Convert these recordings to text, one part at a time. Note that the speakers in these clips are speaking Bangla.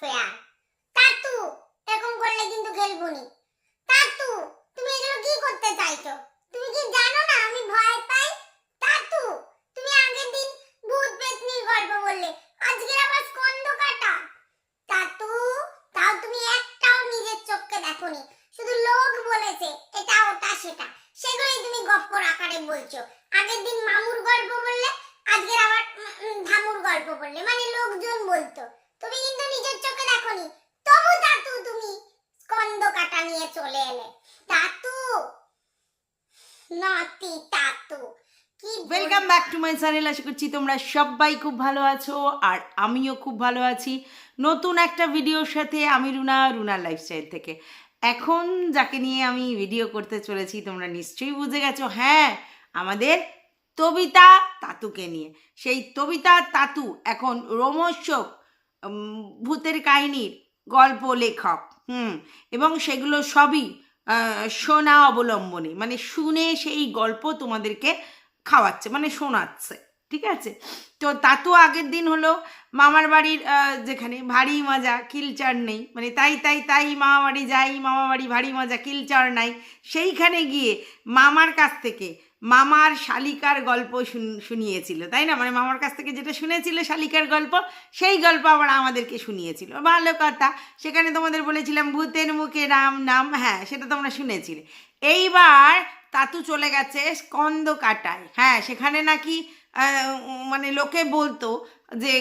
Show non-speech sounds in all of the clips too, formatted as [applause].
对呀。টু আশা করছি তোমরা সবাই খুব ভালো আছো আর আমিও খুব ভালো আছি। নতুন একটা ভিডিওর সাথে আমি রুনা রুনার লাইফস্টাইল থেকে। এখন যাকে নিয়ে আমি ভিডিও করতে চলেছি, তোমরা নিশ্চয়ই বুঝে গেছো হ্যাঁ আমাদের তবিতা তাতুকে নিয়ে। সেই তবিতা তাতু এখন রোমর্ষক ভূতের কাহিনীর গল্প লেখক, হুম, এবং সেগুলো সবই শোনা অবলম্বনে। মানে শুনে সেই গল্প তোমাদেরকে খাওয়াচ্ছে মানে শোনাচ্ছে, ঠিক আছে? তো তা তো আগের দিন হলো মামার বাড়ির যেখানে ভারী মজা, কিলচার নেই মানে তাই তাই তাই মামা বাড়ি যাই, মামা বাড়ি ভারী মজা, কিলচার নাই, সেইখানে গিয়ে মামার কাছ থেকে মামার শালিকার গল্প শুন- শুনিয়েছিল, তাই না? মানে মামার কাছ থেকে যেটা শুনেছিল শালিকার গল্প, সেই গল্প আবার আমাদেরকে শুনিয়েছিল। ভালো কথা, সেখানে তোমাদের বলেছিলাম, ভূতের মুখে রাম নাম। হ্যাঁ সেটা তোমরা শুনেছিলে। এইবার তাতু চলে গেছে স্কন্দ কাটায়। হ্যাঁ সেখানে নাকি মানে লোকে বলতো যে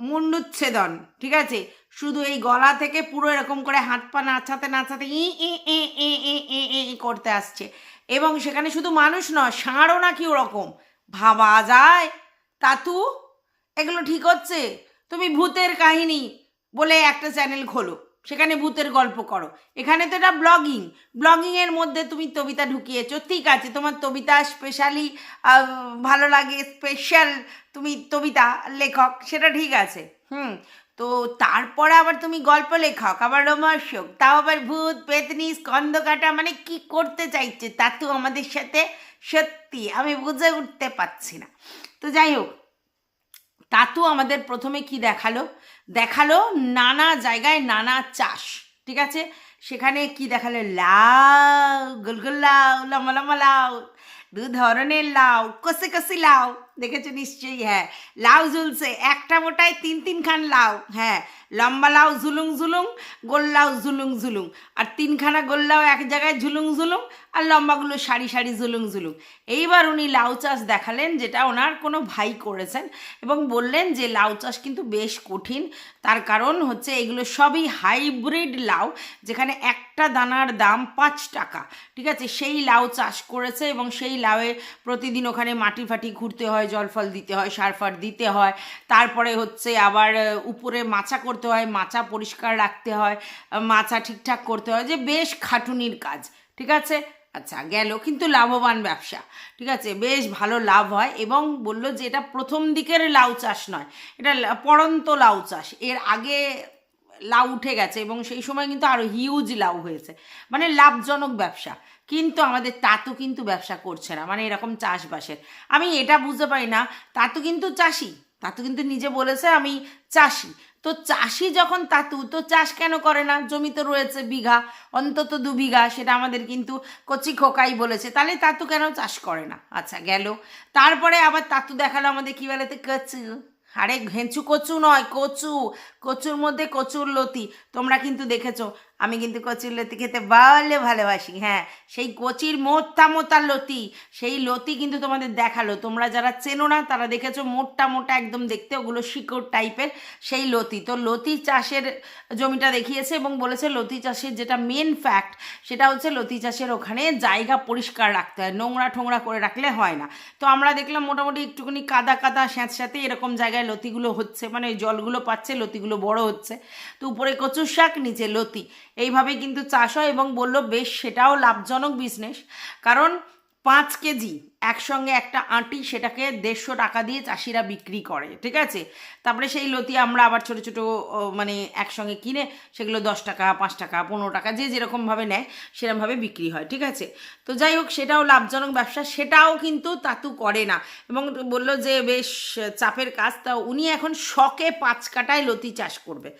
মুন্ডুচ্ছেদন ঠিক আছে? শুধু এই গলা থেকে পুরো এরকম করে হাত পা নাচাতে নাচাতে ই এ এ এ এ এ এ করতে আসছে। এবং সেখানে শুধু মানুষ নয়, ষাঁড়ও নাকি ওরকম। ভাবা যায়। তাতু, এগুলো ঠিক হচ্ছে? তুমি ভূতের কাহিনী বলে একটা চ্যানেল খোলো। সেখানে ভূতের গল্প করো। এখানে তো এটা ব্লগিং ব্লগিংয়ের মধ্যে তুমি কবিতা ঢুকিয়েছো। ঠিক আছে, তোমার কবিতা স্পেশালি ভালো লাগে স্পেশাল তুমি কবিতা লেখক, সেটা ঠিক আছে। হুম, তো তারপরে আবার তুমি গল্প লেখক, আবার রোমার্শক তাও আবার ভূত, পেতনি স্কন্দ কাটা মানে কি করতে চাইছে তা তো আমাদের সাথে সত্যি আমি বুঝে উঠতে পারছি না। তো যাই হোক তাতু আমাদের প্রথমে কি দেখাল? দেখাল নানা জায়গায় নানা চাষ, ঠিক আছে? সেখানে কি দেখাল? লাউ গোলগোল লাউ, লম্বা লম্বা লাউ, দু ধরনের লাউ, কষে কষে লাউ। দেখেছ নিশ্চয়ই হ্যাঁ। লাউ ঝুলছে, একটা মোটায় তিন তিনখান লাউ হ্যাঁ। লম্বা লাউ ঝুলুং ঝুলুং, গোল লাউ ঝুলুং ঝুলুং। আর তিনখানা গোল লাউ এক জায়গায় ঝুলুং ঝুলুং, আর লম্বাগুলো সারি সারি ঝুলুং ঝুলুং। এইবার উনি লাউ চাষ দেখালেন, যেটা ওনার কোনো ভাই করেছেন, এবং বললেন যে লাউ চাষ কিন্তু বেশ কঠিন। তার কারণ হচ্ছে এগুলো সবই হাইব্রিড লাউ, যেখানে একটা দানার দাম পাঁচ টাকা, ঠিক আছে? সেই লাউ চাষ করেছে এবং সেই লাউয়ে প্রতিদিন ওখানে মাটি ফাটি ঘুরতে হয়, জল ফল দিতে হয়, সার ফার দিতে হয়। তারপরে হচ্ছে আবার উপরে মাচা করতে হয় মাচা পরিষ্কার রাখতে হয় মাচা ঠিকঠাক করতে হয়, যে বেশ খাটুনির কাজ, ঠিক আছে? আচ্ছা গেল। কিন্তু লাভবান ব্যবসা, ঠিক আছে? বেশ ভালো লাভ হয় এবং বলল যে এটা প্রথম দিকের লাউ চাষ নয়, এটা পড়ন্ত লাউ চাষ। এর আগে লাউ উঠে গেছে এবং সেই সময় কিন্তু আরও হিউজ লাউ হয়েছে। মানে লাভজনক ব্যবসা। কিন্তু আমাদের তাতু কিন্তু ব্যবসা করছে না। মানে এরকম চাষবাসের। আমি এটা বুঝতে পারি না। তাতু কিন্তু চাষি। তাতু কিন্তু নিজে বলেছে আমি চাষি। তো চাষি যখন তাতু, তো চাষ কেন করে না? জমি তো রয়েছে বিঘা, অন্তত দু বিঘা। সেটা আমাদের কিন্তু কচি খোকাই বলেছে। তাহলে তাতু কেন চাষ করে না? আচ্ছা গেল। তারপরে আবার তাতু দেখাল আমাদের কি বলে কচু। আরে, ঘেঁচু কচু নয়, কচু। কচুর মধ্যে কচুর লতি, তোমরা কিন্তু দেখেছ। আমি কিন্তু কচুর লতি খেতে ভালো ভালোবাসি হ্যাঁ। সেই কচির মোটা মোটা লতি, সেই লতি কিন্তু তোমাদের দেখাল। তোমরা যারা চেনো না, তারা দেখেছ মোটা মোটা একদম দেখতে, ওগুলো শিকড় টাইপের সেই লতি। তো লতি চাষের জমিটা দেখিয়েছে এবং বলেছে লতি চাষের যেটা মেন ফ্যাক্ট সেটা হচ্ছে লতি চাষের ওখানে জায়গা পরিষ্কার রাখতে হয়, নোংরা ঠোংরা করে রাখলে হয় না। তো আমরা দেখলাম মোটামুটি একটুখানি কাদা কাদা, স্যাঁতস্যাঁতে এরকম জায়গায় লতিগুলো হচ্ছে মানে জলগুলো পাচ্ছে, লতিগুলো বড় হচ্ছে। তো উপরে কচুর শাক, নিচে লতি। এইভাবে কিন্তু চাষ হয় এবং বলল, বেশ, সেটাও লাভজনক বিজনেস কারণ পাঁচ কেজি একসঙ্গে একটা আঁটি সেটাকে দেড়শো টাকা দিয়ে চাষিরা বিক্রি করে, ঠিক আছে? তারপরে সেই লতি আমরা আবার ছোটো ছোটো মানে একসঙ্গে কিনে সেগুলো দশ টাকা, পাঁচ টাকা, পনেরো টাকা যে যেরকমভাবে নেয় সেরকমভাবে বিক্রি হয়, ঠিক আছে? তো যাই হোক, সেটাও লাভজনক ব্যবসা, সেটাও কিন্তু তাতু করে না। এবং বলল যে বেশ চাপের কাজ, তা উনি এখন শখে পাঁচ কাটায় লতি চাষ করবে।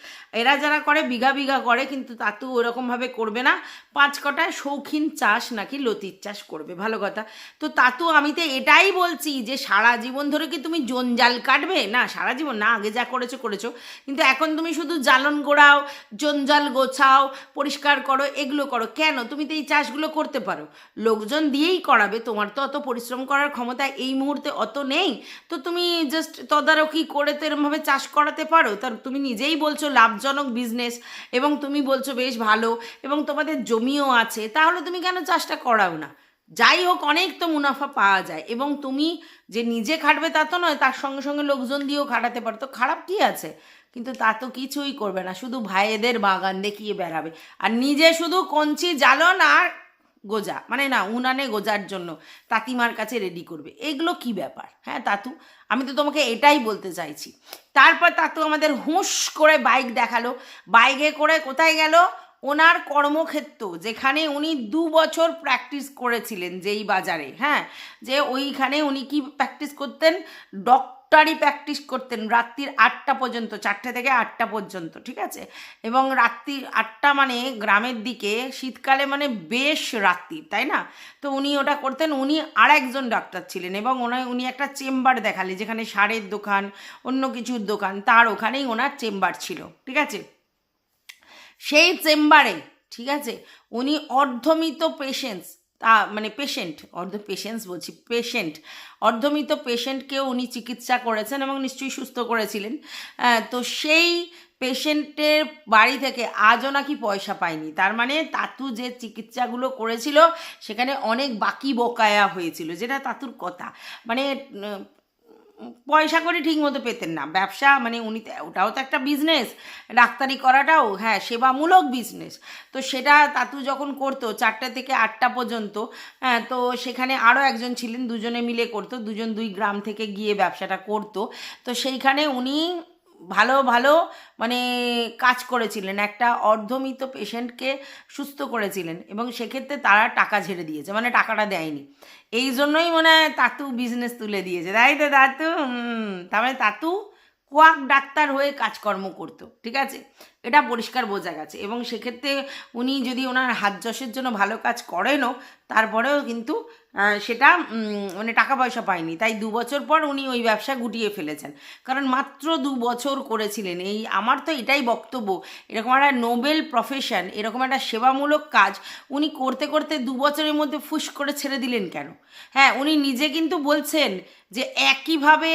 এরা যারা করে বিঘা বিঘা করে, কিন্তু তাতু ওরকমভাবে করবে না। পাঁচ কাটায় শৌখিন চাষ নাকি লতির চাষ করবে, ভালো কথা। তো তাতু আমি তো এটাই বলছি যে সারা জীবন ধরে কি তুমি জঞ্জাল কাটবে? না, সারা জীবন, না, আগে যা করেছ করেছ। কিন্তু এখন তুমি শুধু জ্বালন গোড়াও, জঞ্জাল গোছাও, পরিষ্কার করো, এগুলো করো। কেন? তুমি তো এই চাষগুলো করতে পারো। লোকজন দিয়েই করাবে, তোমার তো অত পরিশ্রম করার ক্ষমতা এই মুহূর্তে অত নেই। তো তুমি জাস্ট তদারকি করে তো এরমভাবে চাষ করাতে পারো। তার, তুমি নিজেই বলছো লাভজনক বিজনেস এবং তুমি বলছো বেশ ভালো এবং তোমাদের জমিও আছে। তাহলে তুমি কেন চাষটা করাও না? যাই হোক অনেক তো মুনাফা পাওয়া যায়। এবং তুমি যে নিজে খাটবে তা তো নয়, তার সঙ্গে সঙ্গে লোকজন দিয়েও খাটাতে পারো। তো খারাপ কি আছে? কিন্তু তা তো কিছুই করবে না। শুধু ভাইয়েদের বাগান দেখিয়ে বেড়াবে। আর নিজে শুধু কঞ্চি জ্বালন আর গোজা মানে না, উনানে গোজার জন্য তাতিমার কাছে রেডি করবে। এগুলো কি ব্যাপার? হ্যাঁ তাতু, আমি তো তোমাকে এটাই বলতে চাইছি। তারপর তাতু আমাদের হুঁশ করে বাইক দেখাল। বাইকে করে কোথায় গেল? ওনার কর্মক্ষেত্র, যেখানে উনি দু বছর প্র্যাকটিস করেছিলেন যেই বাজারে হ্যাঁ? যে ওইখানে উনি কি প্র্যাকটিস করতেন? ডক্টরি প্র্যাকটিস করতেন রাত্রির আটটা পর্যন্ত, চারটে থেকে আটটা পর্যন্ত, ঠিক আছে? এবং রাত্রি আটটা মানে গ্রামের দিকে, শীতকালে মানে বেশ রাত্রি, তাই না? তো উনি ওটা করতেন, উনি আর একজন ডাক্তার ছিলেন এবং ওনার উনি একটা চেম্বার দেখালে যেখানে সারের দোকান, অন্য কিছুর দোকান, তার ওখানেই ওনার চেম্বার ছিল, ঠিক আছে? সেই চেম্বারে, ঠিক আছে? উনি অর্ধমিত পেশেন্টস, তা মানে পেশেন্ট, অর্ধ পেশেন্টস বলছি, পেশেন্ট। অর্ধমিত পেশেন্টকেও উনি চিকিৎসা করেছেন এবং নিশ্চয়ই সুস্থ করেছিলেন। তো সেই পেশেন্টের বাড়ি থেকে আজও নাকি পয়সা পায়নি। তার মানে তাতু যে চিকিৎসাগুলো করেছিল, সেখানে অনেক বাকি বকায়া হয়েছিল, যেটা তাতুর কথা। মানে পয়সা করে ঠিক মতো পেতেন না। ব্যবসা মানে উনি ওটাও তো একটা বিজনেস ডাক্তারি করাটাও হ্যাঁ সেবামূলক বিজনেস তো সেটা তাতু যখন করতো, চারটা থেকে আটটা পর্যন্ত হ্যাঁ তো সেখানে আরও একজন ছিলেন, দুজনে মিলে করতো, দুজন দুই গ্রাম থেকে গিয়ে ব্যবসাটা করতো। তো সেইখানে উনি ভালো ভালো মানে কাজ করেছিলেন। একটা অর্ধমিত পেশেন্টকে সুস্থ করেছিলেন এবং সেক্ষেত্রে তারা টাকা ঝেড়ে দিয়েছে মানে টাকাটা দেয়নি। এই জন্যই মনে হয় তাতু বিজনেস তুলে দিয়েছে। তাই তো তাতু? তার মানে তাতু কোয়াক ডাক্তার হয়ে কাজকর্ম করতো, ঠিক আছে? এটা পরিষ্কার বোঝা গেছে। এবং সেক্ষেত্রে উনি যদি ওনার হাত যশের জন্য ভালো কাজ করেনও, তারপরেও কিন্তু সেটা মানে টাকা পয়সা পায়নি। তাই দু বছর পর উনি ওই ব্যবসা গুটিয়ে ফেলেছেন। কারণ মাত্র দু বছর করেছিলেন। এই, আমার তো এটাই বক্তব্য, এরকম একটা নোবেল প্রফেশন, এরকম একটা সেবামূলক কাজ উনি করতে করতে দু বছরের মধ্যে ফুস করে ছেড়ে দিলেন কেন? হ্যাঁ উনি নিজে কিন্তু বলছেন যে একইভাবে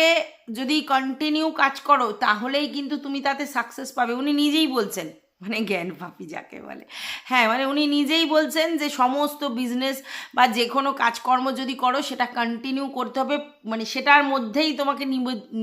যদি কন্টিনিউ কাজ করো, তাহলেই কিন্তু তুমি তাতে সাকসেস পাবে। উনি নিজেই বলছেন মানে জ্ঞান পাপি যাকে বলে। হ্যাঁ মানে উনি নিজেই বলছেন যে সমস্ত বিজনেস বা যে কোনো কাজকর্ম যদি করো, সেটা কন্টিনিউ করতে হবে মানে সেটার মধ্যেই তোমাকে নিম-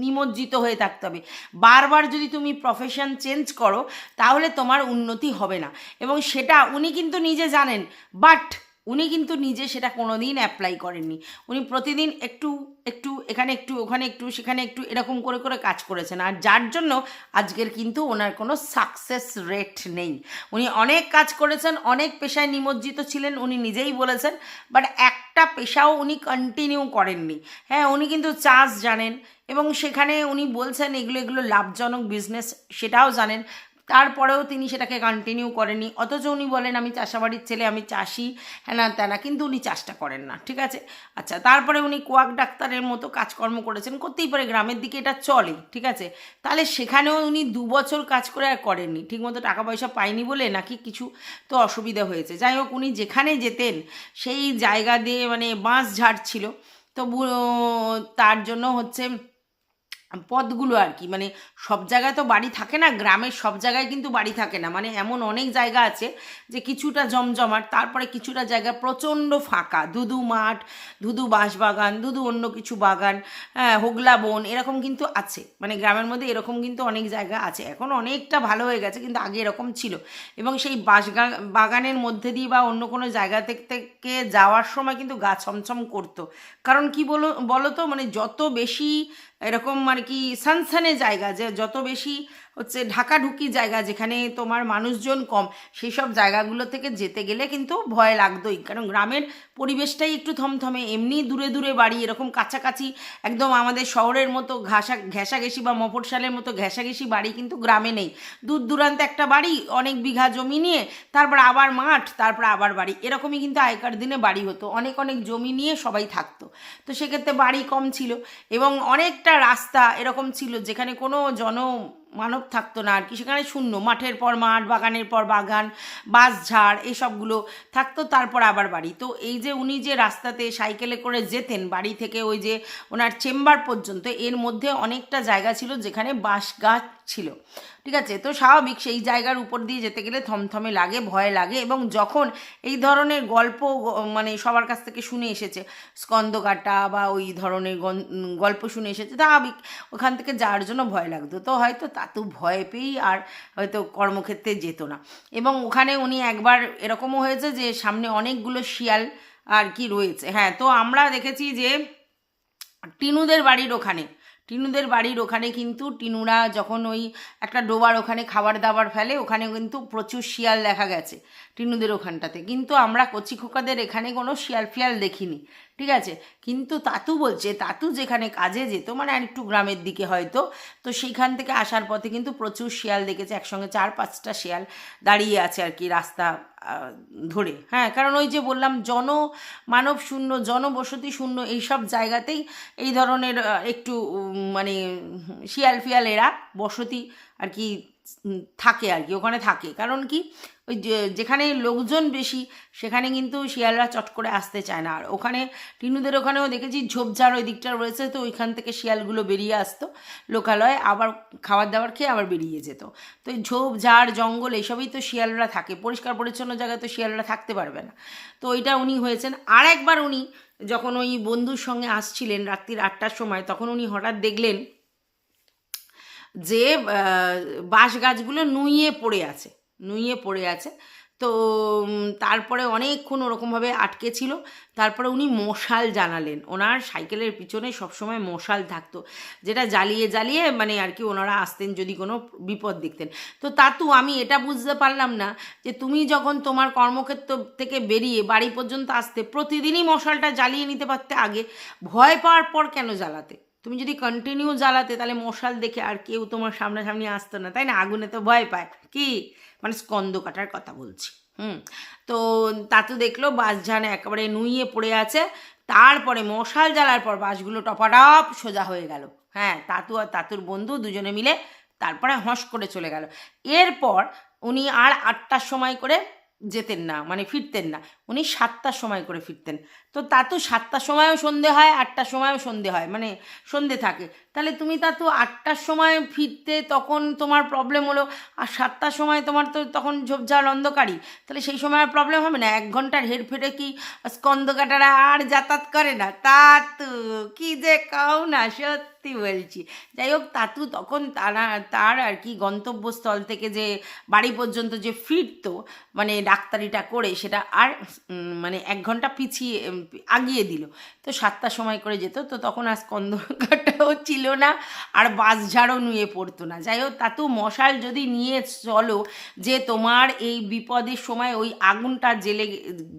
নিমজ্জিত হয়ে থাকতে হবে। বারবার যদি তুমি প্রফেশন চেঞ্জ করো, তাহলে তোমার উন্নতি হবে না। এবং সেটা উনি কিন্তু নিজে জানেন বাট উনি কিন্তু নিজে সেটা কোনো দিন অ্যাপ্লাই করেননি। উনি প্রতিদিন একটু একটু, এখানে একটু, ওখানে একটু, সেখানে একটু, এরকম করে করে কাজ করেছেন। আর যার জন্য আজকের কিন্তু ওনার কোনো সাকসেস রেট নেই। উনি অনেক কাজ করেছেন, অনেক পেশায় নিমজ্জিত ছিলেন, উনি নিজেই বলেছেন বাট একটা পেশাও উনি কন্টিনিউ করেননি। হ্যাঁ উনি কিন্তু চাষ জানেন এবং সেখানে উনি বলছেন, এগুলো এগুলো লাভজনক বিজনেস সেটাও জানেন। তারপরেও তিনি সেটাকে কন্টিনিউ করেনি অথচ উনি বলেন, আমি চাষাবাড়ির ছেলে, আমি চাষি। হ্যাঁ না ত্যানা কিন্তু উনি চাষটা করেন না, ঠিক আছে? আচ্ছা তারপরে উনি কোয়াক ডাক্তারের মতো কাজকর্ম করেছেন, করতেই পারে গ্রামের দিকে এটা চলে, ঠিক আছে? তাহলে সেখানেও উনি দু বছর কাজ করে আর করেননি, ঠিকমতো টাকা পয়সা পায়নি বলে নাকি কিছু তো অসুবিধা হয়েছে। যাই হোক, উনি যেখানে যেতেন, সেই জায়গা দিয়ে মানে বাঁশ ঝাড় ছিল তো তার জন্য হচ্ছে পথগুলো আর কি। মানে সব জায়গায় তো বাড়ি থাকে না, গ্রামের সব জায়গায় কিন্তু বাড়ি থাকে না। মানে এমন অনেক জায়গা আছে যে কিছুটা জমজমাট, তারপরে কিছুটা জায়গা প্রচণ্ড ফাঁকা। ধুধু মাঠ ধুধু বাঁশবাগান ধুধু অন্য কিছু বাগান হ্যাঁ হোগলা বন, এরকম কিন্তু আছে। মানে গ্রামের মধ্যে এরকম কিন্তু অনেক জায়গা আছে। এখন অনেকটা ভালো হয়ে গেছে, কিন্তু আগে এরকম ছিল। এবং সেই বাঁশগা বাগানের মধ্যে দিয়ে বা অন্য কোনো জায়গা থেকে যাওয়ার সময় কিন্তু গা ছমছম করতো। কারণ কি বলো বলো তো? মানে যত বেশি এরকম আর কি সানসানে জায়গা যে যত বেশি হচ্ছে ঢাকাঢুকি জায়গা যেখানে তোমার মানুষজন কম সেই সব জায়গাগুলো থেকে যেতে গেলে কিন্তু ভয় লাগতোই। কারণ গ্রামের পরিবেশটাই একটু থমথমে, এমনি দূরে দূরে বাড়ি, এরকম কাছাকাছি একদম আমাদের শহরের মতো ঘাসা, ঘেঁষাঘেঁষি বা মফরশালের মতো ঘেঁষাঘেঁষি বাড়ি কিন্তু গ্রামে নেই। দূর দূরান্তে একটা বাড়ি, অনেক বিঘা জমি নিয়ে, তারপর আবার মাঠ, তারপর আবার বাড়ি, এরকমই কিন্তু আগেকার দিনে বাড়ি হতো। অনেক অনেক জমি নিয়ে সবাই থাকতো। তো সেক্ষেত্রে বাড়ি কম ছিল এবং অনেকটা রাস্তা এরকম ছিল যেখানে কোনো জন মানব থাকতো না আর কি। সেখানে শূন্য, মাঠের পর মাঠ, বাগানের পর বাগান বাঁশঝাড় এসবগুলো থাকতো, তারপর আবার বাড়ি। তো এই যে উনি যে রাস্তাতে সাইকেলে করে যেতেন, বাড়ি থেকে ওই যে ওনার চেম্বার পর্যন্ত, এর মধ্যে অনেকটা জায়গা ছিল যেখানে বাঁশ গাছ ছিল। ঠিক আছে? তো স্বাভাবিক সেই জায়গার উপর দিয়ে যেতে গেলে থমথমে লাগে, ভয় লাগে এবং যখন এই ধরনের গল্প মানে সবার কাছ থেকে শুনে এসেছে, স্কন্দকাটা বা ওই ধরনের গল্প শুনে এসেছে স্বাভাবিক ওখান থেকে যাওয়ার জন্য ভয় লাগতো। তো হয়তো তাতু ভয় পেয়েই আর হয়তো কর্মক্ষেত্রে যেত না। এবং ওখানে উনি একবার এরকমও হয়েছে যে সামনে অনেকগুলো শিয়াল আর কি রয়েছে। হ্যাঁ তো আমরা দেখেছি যে টিনুদের বাড়ির ওখানে, টিনুদের বাড়ির ওখানে কিন্তু টিনুরা যখন ওই একটা ডোবার ওখানে খাবার দাবার ফেলে, ওখানে কিন্তু প্রচুর শিয়াল দেখা গেছে। টিনুদের ওখানটাতে। কিন্তু আমরা কচি খোকাদের এখানে কোনো শিয়াল ফিয়াল দেখিনি, ঠিক আছে? কিন্তু তাতু বলছে, তাতু যেখানে কাজে যেত মানে একটু গ্রামের দিকে হয়তো, তো সেইখান থেকে আসার পথে কিন্তু প্রচুর শিয়াল দেখেছে, একসঙ্গে চার পাঁচটা শিয়াল দাঁড়িয়ে আছে আর কি রাস্তা ধরে। হ্যাঁ কারণ ওই যে বললাম, জন মানব শূন্য, জনবসতি শূন্য এইসব জায়গাতেই এই ধরনের একটু মানে শিয়াল ফিয়াল এরা বসতি আর কি থাকে আর কি, ওখানে থাকে। কারণ কি? ওই যেখানে লোকজন বেশি, সেখানে কিন্তু শিয়ালরা চট করে আসতে চায় না। আর ওখানে টিনুদের ওখানেও দেখেছি ঝোপঝাড় ওই দিকটা রয়েছে, তো ওইখান থেকে শিয়ালগুলো বেরিয়ে আসতো লোকালয়ে, আবার খাবার দাবার খেয়ে আবার বেরিয়ে যেত। তো এই ঝোপঝাড়, জঙ্গল এইসবই তো শিয়ালরা থাকে, পরিষ্কার পরিচ্ছন্ন জায়গায় তো শিয়ালরা থাকতে পারবে না। তো ওইটা উনি হয়েছেন। আর একবার উনি যখন ওই বন্ধুর সঙ্গে আসছিলেন রাত্রির আটটার সময়, তখন উনি হঠাৎ দেখলেন যে বাঁশ গাছগুলো নুইয়ে পড়ে আছে। নুইয়ে পড়ে আছে। তো তারপরে অনেকক্ষণ ওরকমভাবে আটকে ছিল। তারপরে উনি মশাল জানালেন ওনার সাইকেলের পিছনে সবসময় মশাল থাকতো, যেটা জ্বালিয়ে জ্বালিয়ে মানে আর কি ওনারা আসতেন যদি কোনো বিপদ দেখতেন। তো তাতু, আমি এটা বুঝতে পারলাম না যে তুমি যখন তোমার কর্মক্ষেত্র থেকে বেরিয়ে বাড়ি পর্যন্ত আসতে প্রতিদিনই মশালটা জ্বালিয়ে নিতে পারতে আগে, ভয় পাওয়ার পর কেন জ্বালাতে? তুমি যদি কন্টিনিউ জ্বালাতে তাহলে মশাল দেখে আর কেউ তোমার সামনাসামনি আসতো না, তাই না? আগুনে তো ভয় পায়। কি? মানে স্কন্দ কাটার কথা বলছি, হুম। তো তাতু দেখল বাসঝান একেবারে নুইয়ে পড়ে আছে, তারপরে মশাল জ্বালার পর বাসগুলো টপাটপ সোজা হয়ে গেল। হ্যাঁ তাতু আর তাতুর বন্ধু দুজনে মিলে তারপরে হঁস করে চলে গেল। এরপর উনি আর আটটার সময় করে যেতেন না মানে ফিরতেন না। উনি সাতটার সময় করে ফিরতেন। তো তা তো সাতটার সময়ও সন্ধে হয়, আটটার সময়ও সন্ধে হয় মানে সন্ধে থাকে। তাহলে তুমি তা তো আটটার সময় ফিরতে তখন তোমার প্রবলেম হলো, আর সাতটার সময় তোমার তো তখন ঝোপঝাড় অন্ধকারই, তাহলে সেই সময় আর প্রবলেম হবে না? এক ঘণ্টার হেরফেরে কি স্কন্দকাটারা আর যাতায়াত করে না? তা তো কি যে কাউ না, সত্যি বলছি। যাই হোক, তাতু তখন তারা, তার আর কি গন্তব্যস্থল থেকে যে বাড়ি পর্যন্ত যে ফিরতো মানে ডাক্তারিটা করে সেটা আর মানে এক ঘণ্টা পিছিয়ে আগিয়ে দিল। তো সাতটার সময় করে যেত, তো তখন আর স্কন্দকাটাও ছিল না, আর বাঁশঝাড়ও নুয়ে পড়তো না। যাই হোক, তাতু মশাল যদি নিয়ে চলো যে তোমার এই বিপদের সময় ওই আগুনটা জেলে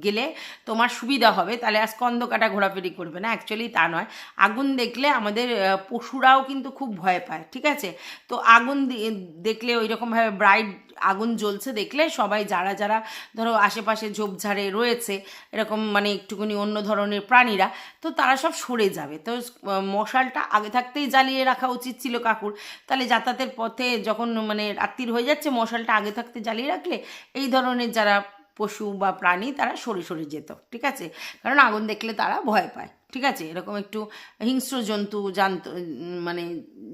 গেলে তোমার সুবিধা হবে, তাহলে আর স্কন্দকাটা ঘোরাফেরি করবে না। অ্যাকচুয়ালি তা নয়। আগুন দেখলে আমাদের পশুরাও কিন্তু খুব ভয় পায়, ঠিক আছে? তো আগুন দেখলে ওই রকমভাবে ব্রাইট আগুন জ্বলছে দেখলে সবাই যারা যারা ধরো আশেপাশে ঝোপঝাড়ে রয়েছে, এরকম মানে একটুখানি অন্য ধরনের প্রাণীরা, তো তারা সব সরে যাবে। তো মশালটা আগে থাকতেই জ্বালিয়ে রাখা উচিত ছিল কাকুর। তাহলে যাতায়াতের পথে যখন মানে রাত্রির হয়ে যাচ্ছে, মশালটা আগে থাকতে জ্বালিয়ে রাখলে এই ধরনের যারা পশু বা প্রাণী, তারা সরে সরে যেত, ঠিক আছে? কারণ আগুন দেখলে তারা ভয় পায়, ঠিক আছে? এরকম একটু হিংস্র জন্তু জানত মানে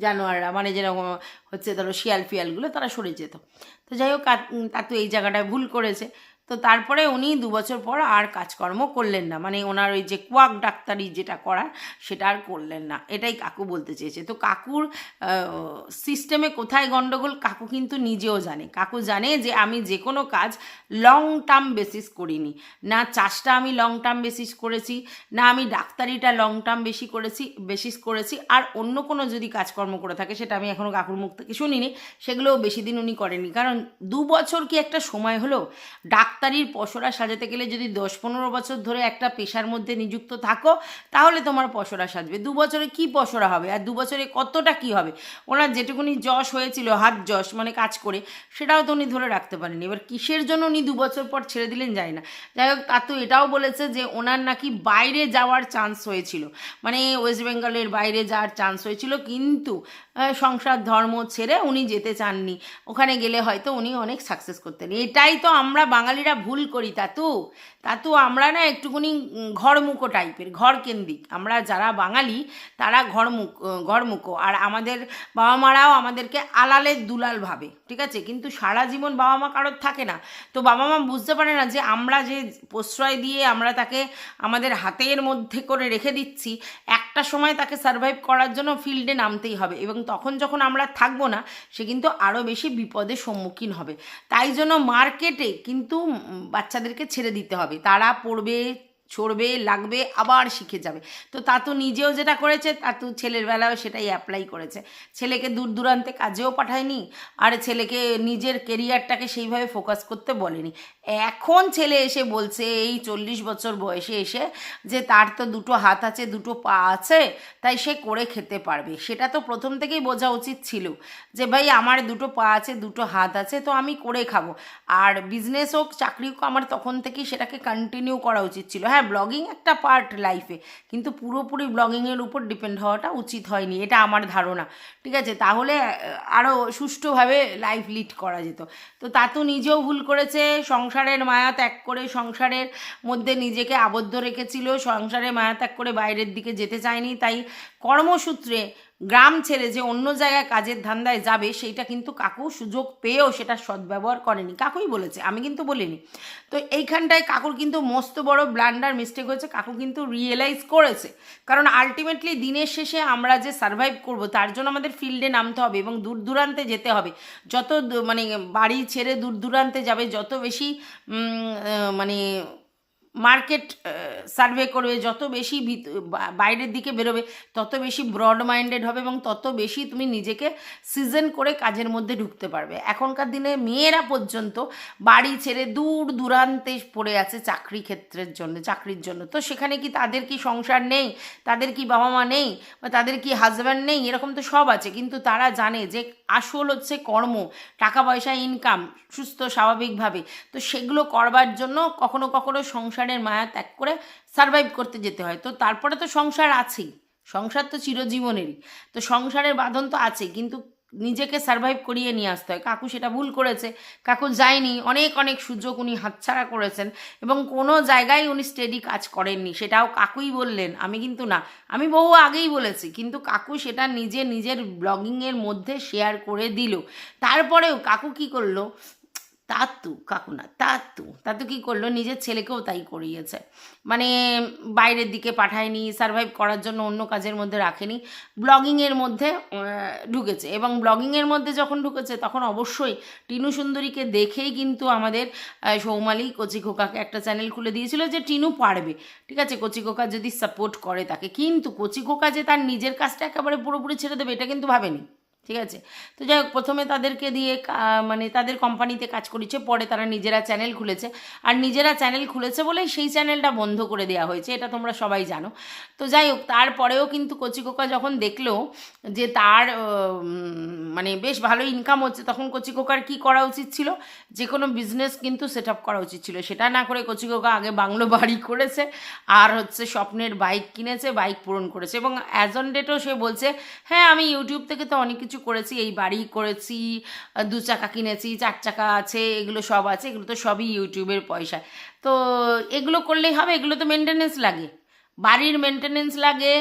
জানোয়াররা মানে যেরকম হচ্ছে ধরো শিয়াল ফিয়ালগুলো, তারা সরে যেত। তো যাই হোক তা তো এই জায়গাটায় ভুল করেছে। তো তারপরে উনি দু বছর পর আর কাজকর্ম করলেন না। মানে ওনার ওই যে কোয়াক ডাক্তারি যেটা করার, সেটা আর করলেন না। এটাই কাকু বলতে চেয়েছে। তো কাকুর সিস্টেমে কোথায় গণ্ডগোল কাকু কিন্তু নিজেও জানে। কাকু জানে যে আমি যে কোনো কাজ লং টার্ম বেসিস করিনি। না চাষটা আমি লং টার্ম বেসিস করেছি, না আমি ডাক্তারিটা লং টার্ম বেশি করেছি বেসিস করেছি। আর অন্য কোনো যদি কাজকর্ম করে থাকে, সেটা আমি এখনও কাকুর মুখ থেকে শুনিনি, সেগুলোও বেশি দিন উনি করেনি কারণ দু বছর কি একটা সময় হলো? ডাক্তারির পসরা সাজাতে গেলে যদি দশ পনেরো বছর ধরে একটা পেশার মধ্যে নিযুক্ত থাকো, তাহলে তোমার পসরা সাজবে। দু বছরে কি পসরা হবে? আর দু বছরে কতটা কি হবে? ওনার যেটুকুনি যশ হয়েছিল, হাত যশ মানে কাজ করে, সেটাও তো উনি ধরে রাখতে পারেনি এবার কিসের জন্য উনি দু বছর পর ছেড়ে দিলেন যায় না। যাই হোক তা তো এটাও বলেছে যে ওনার নাকি বাইরে যাওয়ার চান্স হয়েছিল। মানে ওয়েস্ট বেঙ্গলের বাইরে যাওয়ার চান্স হয়েছিল, কিন্তু সংসার, ধর্ম ছেড়ে উনি যেতে চাননি। ওখানে গেলে হয়তো উনি অনেক সাকসেস করতেন। এটাই তো আমরা বাঙালিরা ভুল করি, তাতু। তাতু, আমরা না একটুকুনি ঘরমুখো টাইপের ঘর কেন্দ্রিক আমরা যারা বাঙালি, তারা ঘরমুখ ঘরমুখো। আর আমাদের বাবা মারাও আমাদেরকে আলালের দুলাল ভাবে, ঠিক আছে? কিন্তু সারা জীবন বাবা মা কারোর থাকে না। তো বাবা মা বুঝতে পারে না যে আমরা যে প্রশ্রয় দিয়ে আমরা তাকে আমাদের হাতের মধ্যে করে রেখে দিচ্ছি, একটা সময় তাকে সার্ভাইভ করার জন্য ফিল্ডে নামতেই হবে। এবং তখন যখন আমরা থাকব না, সে কিন্তু আরও বেশি বিপদের সম্মুখীন হবে। তাই জন্য মার্কেটে কিন্তু বাচ্চাদেরকে ছেড়ে দিতে হবে। তারা পড়বে ছড়বে লাগবে, আবার শিখে যাবে। তো তাতু নিজেও যেটা করেছে তাতু ছেলের বেলাও সেটাই অ্যাপ্লাই করেছে। ছেলেকে দূর দূরান্তে কাজেও পাঠায়নি, আর ছেলেকে নিজের কেরিয়ারটাকে সেইভাবে ফোকাস করতে বলেনি। এখন ছেলে এসে বলছে, এই চল্লিশ বছর বয়সে এসে যে তার তো দুটো হাত আছে, দুটো পা আছে, তাই সে করে খেতে পারবে। সেটা তো প্রথম থেকেই বোঝা উচিত ছিল যে, ভাই, আমার দুটো পা আছে, দুটো হাত আছে, তো আমি করে খাব। আর বিজনেস হোক, চাকরি হোক, আমার তখন থেকেই সেটাকে কন্টিনিউ করা উচিত ছিল। হ্যাঁ ব্লগিং একটা পার্ট লাইফে কিন্তু পুরোপুরি ব্লগিংয়ের উপর ডিপেন্ড হওয়াটা উচিত হয়নি, এটা আমার ধারণা। ঠিক আছে? তাহলে আরও সুষ্ঠুভাবে লাইফ লিড করা যেত। তো তা তো নিজেও ভুল করেছে, সংসারের মায়া ত্যাগ করে সংসারের মধ্যে নিজেকে আবদ্ধ রেখেছিল, সংসারে মায়া ত্যাগ করে বাইরের দিকে যেতে চায়নি, তাই কর্মসূত্রে গ্রাম ছেড়ে যে অন্য জায়গায় কাজের ধান্দায় যাবে, সেইটা কিন্তু কাকু সুযোগ পেয়েও সেটা সদ্ব্যবহার করেনি। কাকুই বলেছে, আমি কিন্তু বলিনি। তো এইখানটায় কাকুর কিন্তু মস্ত বড় ব্লান্ডার মিস্টেক হয়েছে, কাকু কিন্তু রিয়েলাইজ করেছে। কারণ আলটিমেটলি দিনের শেষে আমরা যে সার্ভাইভ করব, তার জন্য আমাদের ফিল্ডে নামতে হবে এবং দূর দূরান্তে যেতে হবে। যত মানে বাড়ি ছেড়ে দূর দূরান্তে যাবে, যত বেশি মানে মার্কেট সার্ভে করবে, যত বেশি বাইরের দিকে বেরোবে, তত বেশি ব্রড মাইন্ডেড হবে এবং তত বেশি তুমি নিজেকে সিজন করে কাজের মধ্যে ঢুকতে পারবে। এখনকার দিনে মেয়েরা পর্যন্ত বাড়ি ছেড়ে দূর দূরান্তে পড়ে আছে চাকরি ক্ষেত্রের জন্য, চাকরির জন্য। তো সেখানে কি তাদের কি সংসার নেই? তাদের কি বাবা মা নেই? বা তাদের কি হাজব্যান্ড নেই? এরকম তো সব আছে। কিন্তু তারা জানে যে আসল হচ্ছে কর্ম, টাকা পয়সা ইনকাম সুস্থ, স্বাভাবিকভাবে। তো সেগুলো করবার জন্য কখনো কখনো সংসারের মায়া ত্যাগ করে সারভাইভ করতে যেতে হয়। তো তারপরে তো সংসার আছেই। সংসার তো চিরজীবনেরই। তো সংসারের বাঁধন তো আছেই, কিন্তু নিজেকে সারভাইভ করিয়ে নিয়ে আসতে হয়। কাকু সেটা ভুল করেছে। কাকু যায়নি। অনেক অনেক সুযোগ উনি হাতছাড়া করেছেন এবং কোনো জায়গায় উনি স্টেডি কাজ করেননি। সেটাও কাকুই বললেন। আমি কিন্তু না। আমি বহু আগেই বলেছি, কিন্তু কাকু সেটা নিজে, নিজের ব্লগিংয়ের মধ্যে শেয়ার করে দিল। তারপরেও কাকু কি করল? তাতু, কাকু না, তাতু। তাতু কি করল? নিজের ছেলেকেও তাই করিয়েছে। মানে বাইরের দিকে পাঠায়নি সার্ভাইভ করার জন্য অন্য কাজের মধ্যে রাখেনি। ব্লগিংয়ের মধ্যে ঢুকেছে। এবং ব্লগিংয়ের মধ্যে যখন ঢুকেছে, তখন অবশ্যই টিনু সুন্দরীকে দেখেই কিন্তু আমাদের সৌমালি কচি খোকাকে একটা চ্যানেল খুলে দিয়েছিল যে টিনু পারবে। ঠিক আছে? কচি খোকা যদি সাপোর্ট করে তাকে। কিন্তু কচি খোকা যে তার নিজের কাজটা একেবারে পুরোপুরি ছেড়ে দেবে, এটা কিন্তু ভাবেনি। ঠিক আছে? তো যাই হোক, প্রথমে তাদেরকে দিয়ে মানে তাদের কোম্পানিতে কাজ করেছে পরে তারা নিজেরা চ্যানেল খুলেছে। আর নিজেরা চ্যানেল খুলেছে বলেই সেই চ্যানেলটা বন্ধ করে দেওয়া হয়েছে, এটা তোমরা সবাই জানো। তো যাই হোক, তারপরেও কিন্তু কচিকোকা যখন দেখল যে তার মানে বেশ ভালো ইনকাম হচ্ছে, তখন কচিকোকার কি করা উচিত ছিল? যে কোনো বিজনেস কিন্তু সেট আপ করা উচিত ছিল। সেটা না করে কচিকোকা আগে বাংলো বাড়ি করেছে, আর হচ্ছে স্বপ্নের বাইক কিনেছে বাইক পূরণ করেছে। এবং অ্যাজ অন ডেটও সে বলছে হ্যাঁ আমি ইউটিউব থেকে তো অনেক কিছু করেছি, এই বাড়ি করেছি দু চাকা কিনেছি, চার চাকা আছে, এগুলো সব আছে, এগুলো তো সবই ইউটিউবের পয়সা। তো এগুলো করলেই হবে, এগুলো তো মেনটেনেন্স লাগে। বাড়ির মেনটেনেন্স লাগে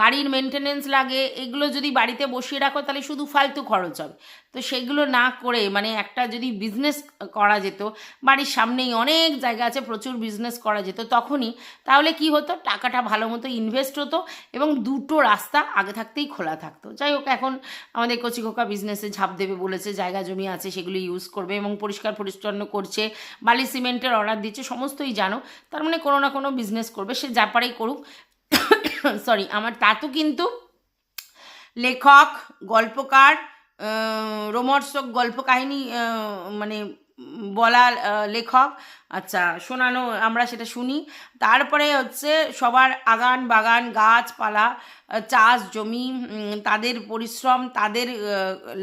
গাড়ির মেনটেনেন্স লাগে, এগুলো যদি বাড়িতে বসিয়ে রাখো তাহলে শুধু ফালতু খরচ হবে। তো সেগুলো না করে মানে একটা যদি বিজনেস করা যেত, বাড়ির সামনেই অনেক জায়গা আছে, প্রচুর বিজনেস করা যেত তখনই, তাহলে কি হতো? টাকাটা ভালো মতো ইনভেস্ট হতো এবং দুটো রাস্তা আগে থাকতেই খোলা থাকতো। যাই হোক, এখন আমাদের কচিকোকা বিজনেসে ঝাঁপ দেবে বলেছে, জায়গা জমি আছে সেগুলো ইউজ করবে এবং পরিষ্কার পরিচ্ছন্ন করছে, বালি সিমেন্টের অর্ডার দিচ্ছে, সমস্তই জানো। তার মানে কোনো না কোনো বিজনেস করবে, সে যা পারেই করুক। [coughs] সরি আমার তাতু কিন্তু লেখক গল্পকার আহ, রোমহর্ষক গল্প কাহিনী মানে বলা লেখক। আচ্ছা শোনানো আমরা সেটা শুনি। তারপরে হচ্ছে সবার আগান বাগান গাছপালা চাষ জমি তাদের পরিশ্রম তাদের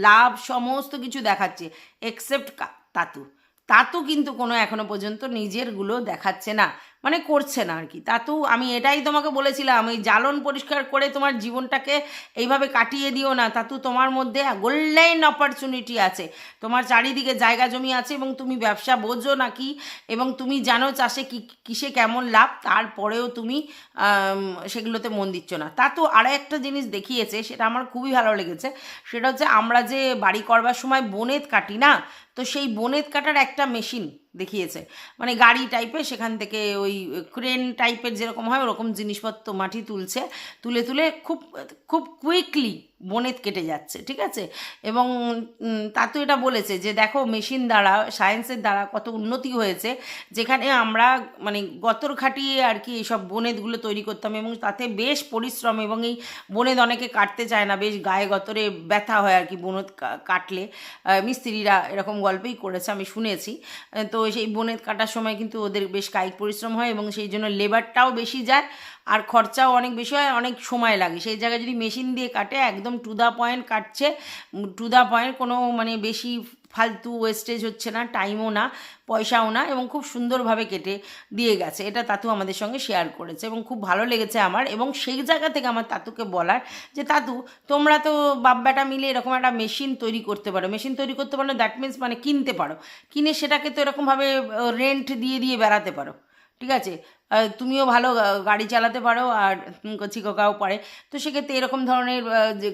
লাভ সমস্ত কিছু দেখাচ্ছে এক্সেপ্ট তাতু। তাতু কিন্তু কোনো এখনও পর্যন্ত নিজেরগুলো দেখাচ্ছে না। মানে করছে না আর কি তাতু আমি এটাই তোমাকে বলেছিলাম, এই জ্বালন পরিষ্কার করে তোমার জীবনটাকে এইভাবে কাটিয়ে দিও না তাতু তোমার মধ্যে গোল্ডেন অপরচুনিটি আছে। তোমার চারিদিকে জায়গা জমি আছে এবং তুমি ব্যবসা বোঝো নাকি এবং তুমি জানো চাষে কি, কিসে কেমন লাভ, তারপরেও তুমি সেগুলোতে মন দিচ্ছ না। তাতু আরও একটা জিনিস দেখিয়েছে, সেটা আমার খুবই ভালো লেগেছে, সেটা হচ্ছে আমরা যে বাড়ি করবার সময় বনেত কাটি না তো সেই বনেত কাটার একটা মেশিন দেখিয়েছে। মানে গাড়ি টাইপের সেখান থেকে ওই ক্রেন টাইপের যেরকম হয়, ওরকম জিনিসপত্র মাটি তুলছে। তুলে তুলে খুব খুব কুইকলি বনেত কেটে যাচ্ছে ঠিক আছে? এবং উম, তাতো এটা বলেছে যে দেখো মেশিন দ্বারা সায়েন্সের দ্বারা কত উন্নতি হয়েছে যেখানে আমরা মানে গতর খাটিয়ে আর কি এইসব বনেতগুলো তৈরি করতাম এবং তাতে বেশ পরিশ্রম এবং এই বনেত অনেকে কাটতে চায় না বেশ গায়ে গতরে ব্যথা হয় আর কি বনেত কাটলে। মিস্ত্রিরা এরকম গল্পই করেছে আমি শুনেছি। তো সেই বনেত কাটার সময় কিন্তু ওদের বেশ কায়িক পরিশ্রম হয় এবং সেই জন্য লেবারটাও বেশি যায়। আর খরচাও অনেক বেশি হয়, অনেক সময় লাগে। সেই জায়গায় যদি মেশিন দিয়ে কাটে, একদম টু দা পয়েন্ট কাটছে টু দা পয়েন্ট কোনো মানে বেশি ফালতু ওয়েস্টেজ হচ্ছে না টাইমও না, পয়সাও না এবং খুব সুন্দরভাবে কেটে দিয়ে গেছে। এটা তাতু আমাদের সঙ্গে শেয়ার করেছে এবং খুব ভালো লেগেছে আমার এবং সেই জায়গা থেকে আমার তাতুকে বলার যে, তাতু, তোমরা তো বাপ বেটা মিলে এরকম একটা মেশিন তৈরি করতে পারো। মেশিন তৈরি করতে পারো দ্যাট মিন্স মানে কিনতে পারো। কিনে সেটাকে তো এরকমভাবে রেন্ট দিয়ে দিয়ে বেড়াতে পারো। ঠিক আছে? তুমিও ভালো গাড়ি চালাতে পারো আর চিকোকাও পারে। তো সেক্ষেত্রে এরকম ধরনের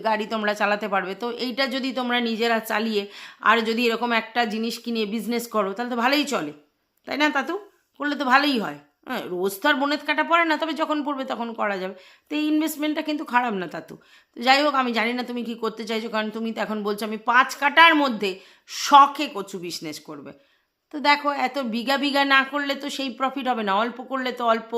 গাড়ি তোমরা চালাতে পারবে। তো এইটা যদি তোমরা নিজেরা চালিয়ে আর যদি এরকম একটা জিনিস কিনে বিজনেস করো, তাহলে তো ভালোই চলে। তাই না, তাতু? করলে তো ভালোই হয়। হ্যাঁ রোজ তো আর বনেত কাটা পড়ে না, তবে যখন পড়বে তখন করা যাবে। তো এই ইনভেস্টমেন্টটা কিন্তু খারাপ না, তাতু। তো যাই হোক, আমি জানি না তুমি কি করতে চাইছো, কারণ তুমি তো এখন বলছো আমি পাঁচ কাটার মধ্যে শখে কচু বিজনেস করবে। তো দেখো, এত বিঘা বিঘা না করলে তো সেই প্রফিট হবে না। অল্প করলে তো অল্প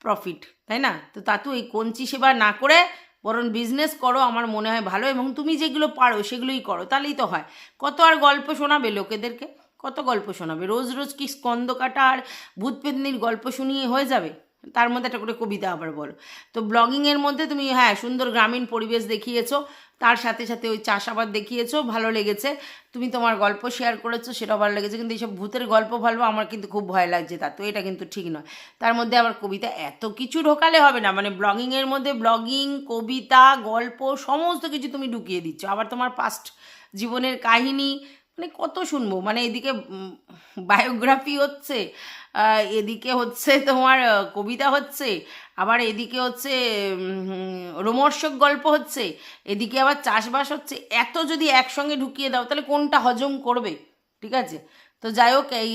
প্রফিট তাই না? তো তাতু এই কঞ্চি সেবা না করে বরং বিজনেস করো, আমার মনে হয় ভালো। এবং তুমি যেগুলো পারো, সেগুলোই করো, তাহলেই তো হয়। কত আর গল্প শোনাবে লোকেদেরকে? কত গল্প শোনাবে? রোজ রোজ কি স্কন্দ কাটা আর ভূত পেতনির গল্প শুনিয়ে হয়ে যাবে? তার মধ্যে একটা করে কবিতা আবার বলো। তো ব্লগিংয়ের মধ্যে তুমি হ্যাঁ সুন্দর গ্রামীণ পরিবেশ দেখিয়েছো, তার সাথে সাথে ওই চাষাবাদ দেখিয়েছো, ভালো লেগেছে। তুমি তোমার গল্প শেয়ার করেছ, সেটাও ভালো লেগেছে, কিন্তু এইসব ভূতের গল্প ভালো আমার কিন্তু খুব ভয় লাগছে তা তো এটা কিন্তু ঠিক নয়। তার মধ্যে আবার কবিতা এত কিছু ঢোকালে হবে না মানে ব্লগিংয়ের মধ্যে ব্লগিং কবিতা, গল্প, সমস্ত কিছু তুমি ঢুকিয়ে দিচ্ছ। আবার তোমার পাস্ট জীবনের কাহিনী মানে কত শুনব? মানে এদিকে বায়োগ্রাফি হচ্ছে এদিকে হচ্ছে তোমার কবিতা হচ্ছে, আবার এদিকে হচ্ছে রোমর্ষক গল্প হচ্ছে, এদিকে আবার চাষবাস হচ্ছে, এত যদি একসঙ্গে ঢুকিয়ে দাও, তাহলে কোনটা হজম করবে? ঠিক আছে? তো যাই হোক, এই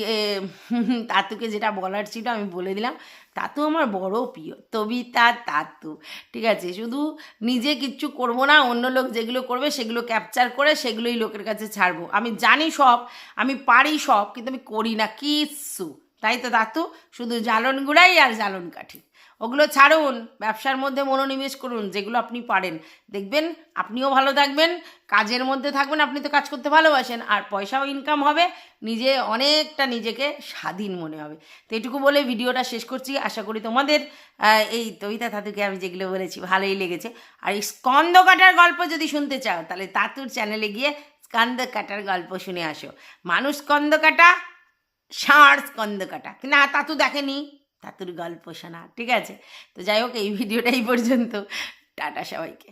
তাতুকে যেটা বলার ছিল আমি বলে দিলাম। তাতু আমার বড় প্রিয়, তবিতা তাতু, ঠিক আছে? শুধু নিজে কিচ্ছু করব না, অন্য লোক যেগুলো করবে সেগুলো ক্যাপচার করে সেগুলোই লোকের কাছে ছাড়বো। আমি জানি সব, আমি পারি সব, কিন্তু আমি করি না কিচ্ছু। তাই তো তাতু? শুধু জ্বালন গুড়াই আর জ্বালন কাঠি। ওগুলো ছাড়ুন, ব্যবসার মধ্যে মনোনিবেশ করুন, যেগুলো আপনি পারেন। দেখবেন আপনিও ভালো থাকবেন, কাজের মধ্যে থাকবেন, আপনি তো কাজ করতে ভালোবাসেন, আর পয়সাও ইনকাম হবে, নিজে অনেকটা নিজেকে স্বাধীন মনে হবে। তো এটুকু বলে ভিডিওটা শেষ করছি। আশা করি তোমাদের এই তবিতা তাতুকে আমি যেগুলো বলেছি ভালোই লেগেছে। আর এই স্কন্দ কাটার গল্প যদি শুনতে চাও, তাহলে তাতুর চ্যানেলে গিয়ে স্কন্দ কাটার গল্প শুনে আসো। মানুষ স্কন্দ কাটা, ষাঁড় স্কন্দ কাটা। না, তাতু দেখেনি। তাতুর গল্প শোনা ঠিক আছে? তো যাই হোক এই ভিডিওটাই পর্যন্ত। টাটা সবাইকে।